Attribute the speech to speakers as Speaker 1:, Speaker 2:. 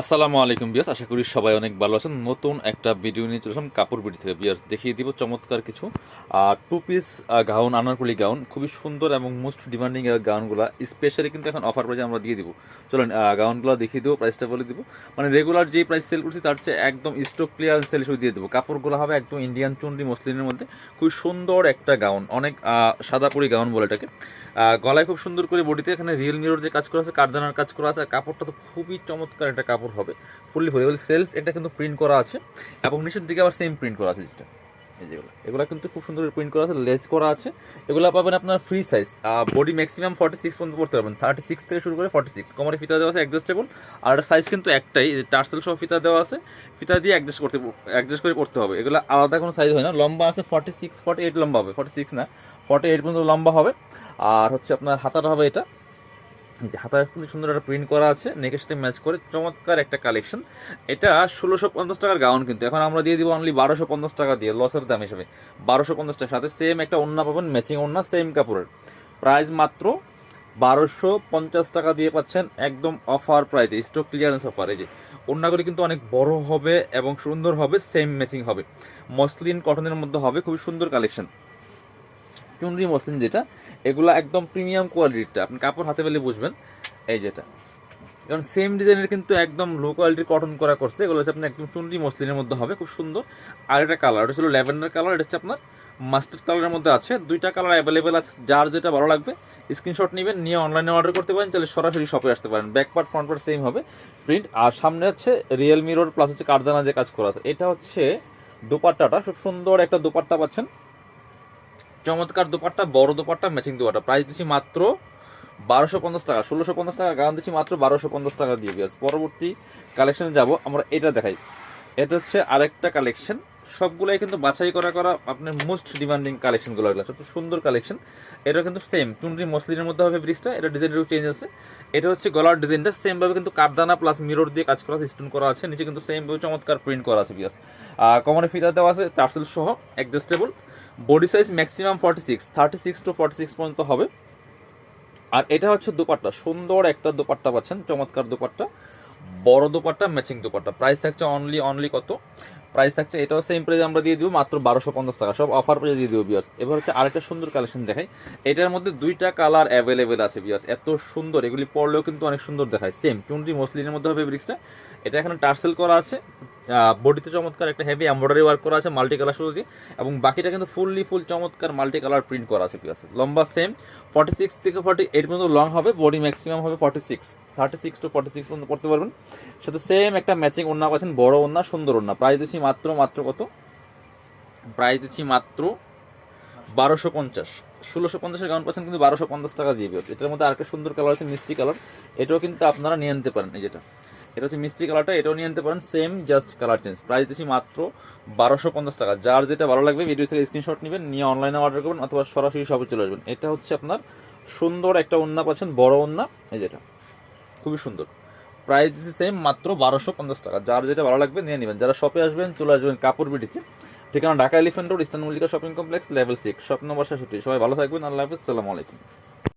Speaker 1: আসসালামু আলাইকুম বিয়াস আশা করি সবাই অনেক ভালো আছেন। নতুন একটা ভিডিও নিয়ে চলে আসলাম কাপড় বিড়ি থেকে। বিয়াস দেখিয়ে দিব চমৎকার কিছু। আর two piece gown anarkali gown খুবই সুন্দর এবং মোস্ট ডিমান্ডিং গাউনগুলো স্পেশালি কিন্তু এখন অফার প্রাইসে আমরা দিয়ে দিব। চলুন গাউনগুলো দেখিয়ে দেবো প্রাইসটা বলে দিব। মানে রেগুলার যে প্রাইস সেল করছি তার চেয়ে একদম স্টক ক্লিয়ার সেল হিসেবে দিয়ে দেবো। কাপড়গুলো হবে একদম ইন্ডিয়ান চুনরি মসলিনের মধ্যে। খুবই সুন্দর একটা গাউন অনেক আহ, সাদাপুরি গাউন বলে এটাকে। গলায় খুব সুন্দর করে বডিতে এখানে রিয়েল মিরর যে কাজ করা আছে, কারদানার কাজ করা আছে, আর কাপড়টা তো খুবই চমৎকার একটা কাপড় হবে ফুললি ফুল এগুলো সেলফ এটা কিন্তু প্রিন্ট করা আছে, এবং নিচের দিকে আবার সেম প্রিন্ট করা আছে যেটা। যেগুলো, এগুলো কিন্তু খুব সুন্দর প্রিন্ট করা আছে লেস করা আছে। এগুলো পাবেন আপনার free size body maximum forty six পর্যন্ত পড়তে পারবেন। থার্টি সিক্স থেকে শুরু করে ফর্টি সিক্স কোমরে ফিতা দেওয়া আছে অ্যাডজাস্টেবল আর সাইজ কিন্তু একটাই টার্সেল সহ ফিতা দেওয়া আছে, ফিতা দিয়ে অ্যাডজাস্ট করতে অ্যাডজাস্ট করে পড়তে হবে। এগুলো আলাদা কোনো সাইজ হয় না। লম্বা আছে ফর্টি সিক্স ফর্টি এইট লম্বা হবে। ফর্টি সিক্স না ফর্টি এইট পর্যন্ত লম্বা হবে। আর হচ্ছে আপনার হাতাটা হবে এটা। যে হাতায় খুবই সুন্দর একটা প্রিন্ট করা আছে নেকের সাথে ম্যাচ করে, চমৎকার একটা কালেকশন এটা ষোলোশো পঞ্চাশ টাকার গাউন কিন্তু। এখন আমরা দিয়ে দিব অনলি বারোশো পঞ্চাশ টাকা দিয়ে লসের দাম হিসেবে। বারোশো পঞ্চাশ টাকার সাথে সেম একটা ওন্না পাবেন ম্যাচিং ওন্না সেম কাপড়ের। প্রাইস মাত্র বারোশো পঞ্চাশ টাকা দিয়ে পাচ্ছেন একদম অফার প্রাইসে স্টক ক্লিয়ারেন্স অফার এই যে ওন্নাগুলি কিন্তু অনেক বড় হবে এবং সুন্দর হবে সেম ম্যাচিং হবে। মসলিন কটনের মধ্যে হবে, খুবই সুন্দর কালেকশন চুনরি মসলিন যেটা এগুলো একদম প্রিমিয়াম কোয়ালিটিটা আপনি কাপড় হাতে পেলে বুঝবেন। এই যেটা। কারণ সেম ডিজাইনের কিন্তু একদম লো কোয়ালিটির কটন করা করছে। এগুলো হচ্ছে আপনার একদম চুনরি মসলিনের মধ্যে হবে, খুব সুন্দর। আর এটা কালার এটা ছিল ল্যাভেন্ডার কালার এটা হচ্ছে আপনার মাস্টার্ড কালারের মধ্যে আছে। দুইটা কালার অ্যাভেলেবেল আছে, যার যেটা ভালো লাগবে স্ক্রিনশট নেবেন, নিয়ে অনলাইনে অর্ডার করতে পারেন তাহলে সরাসরি শপে আসতে পারেন। Back part front part same হবে প্রিন্ট আর সামনে হচ্ছে রিয়েল মিরর প্লাস হচ্ছে কারদানা যে কাজ করা আছে। এটা হচ্ছে দোপাট্টাটা, খুব সুন্দর একটা দোপাট্টা পাচ্ছেন। চমৎকার দোপাট্টা, বড় দোপাট্টা ম্যাচিং দোপাট্টা। প্রাইস দিচ্ছি মাত্র বারোশো পঞ্চাশ টাকা, ষোলোশো পঞ্চাশ টাকা, গান দিচ্ছি মাত্র বারোশো পঞ্চাশ টাকা দিয়ে বিয়াস পরবর্তী কালেকশনে যাব, আমরা এটা দেখাই। এটা হচ্ছে আরেকটা কালেকশন সবগুলাই কিন্তু বাছাই করা করা আপনার মোস্ট ডিমান্ডিং কালেকশনগুলো এগুলো। সবচেয়ে সুন্দর কালেকশন এটা কিন্তু সেম চুনরি মসলিনের মধ্যে হবে ব্রিজটা, এটা ডিজাইনের চেঞ্জ আছে। এটা হচ্ছে গলার ডিজাইনটা সেমভাবে কিন্তু কারদানা প্লাস মিরর দিয়ে কাজ করা স্টোন করা আছে। নিচে কিন্তু সেমভাবে চমৎকার প্রিন্ট করা আছে বিয়াস কমনে ফিতা দেওয়া আছে টার্সেল সহ adjustable body size maximum forty six thirty six to forty six পর্যন্ত হবে। আর এটা হচ্ছে দোপাট্টা, সুন্দর একটা দোপাট্টা পাচ্ছেন, চমৎকার দোপাট্টা, বড় দোপাট্টা ম্যাচিং দোপাট্টা। প্রাইস থাকছে অনলি অনলি কত? প্রাইস থাকছে, এটাও সেম প্রাইস আমরা দিয়ে দিব, মাত্র বারোশো পঞ্চাশ টাকা। সব অফার প্রাইস দিয়ে দিব বিয়াস এবার হচ্ছে আরেকটা সুন্দর কালেকশন দেখাই। এটার মধ্যে দুইটা কালার অ্যাভেলেবেল আছে বিয়াস এত সুন্দর, এগুলি পড়লেও কিন্তু অনেক সুন্দর দেখায়। সেম চুনরি মসলিনের মধ্যে হবে ব্রিক্সটা এটা এখানে টার্সেল করা আছে। বডিতে চমৎকার একটা হেভি এমব্রয়ডারি ওয়ার্ক করা আছে মাল্টি কালার শুরু দিয়ে। এবং বাকিটা কিন্তু ফুললি ফুল চমৎকার মাল্টি কালার প্রিন্ট করা আছে, ঠিক আছে? লম্বা সেম ফর্টি সিক্স থেকে ফর্টি এইট পর্যন্ত লং হবে বডি ম্যাক্সিমাম হবে forty six thirty six to forty six পর্যন্ত পড়তে পারবেন। সাথে সেম একটা ম্যাচিং ওন্না পাচ্ছেন, বড় ওন্না সুন্দর ওন্না প্রাইস দিচ্ছি মাত্র মাত্র কত? প্রাইস দিচ্ছি মাত্র বারোশো পঞ্চাশ। ষোলোশো পঞ্চাশের গাউন পাচ্ছেন কিন্তু বারোশো পঞ্চাশ টাকা দিয়ে এটার মধ্যে আরেকটা সুন্দর কালার আছে, মিষ্টি কালার এটাও কিন্তু আপনারা নিয়ে নিতে পারেন এই যেটা। এটা হচ্ছে মিষ্টি কালারটা, এটাও নিয়ে নিতে পারেন same just colour change price দিচ্ছি মাত্র বারোশো পঞ্চাশ টাকা। যার যেটা ভালো লাগবে ভিডিও থেকে স্ক্রিনশট নেবেন, নিয়ে অনলাইনে অর্ডার করবেন, অথবা সরাসরি শপে চলে আসবেন। এটা হচ্ছে আপনার সুন্দর একটা ওন্না পাচ্ছেন, বড় ওন্না এই যেটা। খুবই সুন্দর। প্রাইস দিচ্ছি সেম মাত্র বারোশো পঞ্চাশ টাকা। যার যেটা ভালো লাগবে, নিয়ে নেবেন। যারা শপে আসবেন, চলে আসবেন কাপড় বিডিতে। ঠিকানা Dhaka elephant road eastern Mallika shopping complex level six shop number সাতষট্টি সবাই ভালো থাকবেন, আল্লাহ হাফিজ, সালামু আলাইকুম।